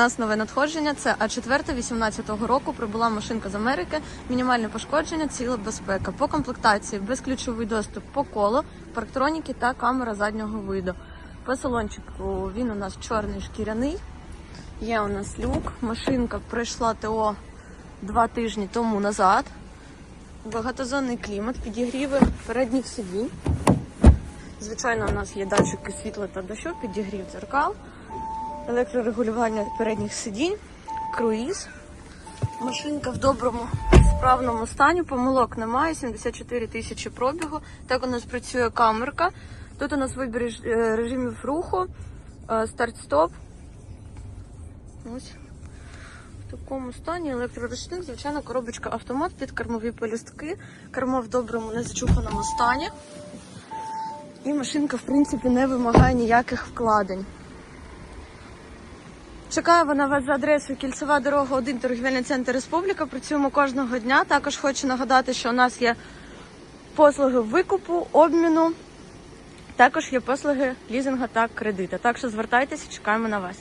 У нас нове надходження. Це А4 18-го року прибула машинка з Америки. Мінімальне пошкодження, ціла безпека. По комплектації безключовий доступ по колу, парктроніки та камера заднього виду. По салончику він у нас чорний шкіряний. Є у нас люк. Машинка пройшла ТО два тижні тому назад. Багатозонний клімат, підігріви передніх сидінь. Звичайно, у нас є датчики світла та дощу, підігрів дзеркал, електрорегулювання передніх сидінь, круїз. Машинка в доброму справному стані, помилок немає, 74 тисячі пробігу. Так у нас працює камерка. Тут у нас вибір е, режимів руху, е, старт-стоп. В такому стані електроручник, звичайно, коробочка автомат під кермові полюстки, кермо в доброму незачуханому стані. І машинка, в принципі, не вимагає ніяких вкладень. Чекаю вона вас за адресою Кільцева дорога 1, торгівельний центр Республіка. Працюємо кожного дня. Також хочу нагадати, що у нас є послуги викупу, обміну, також є послуги лізинга та кредита. Так що звертайтеся, чекаємо на вас.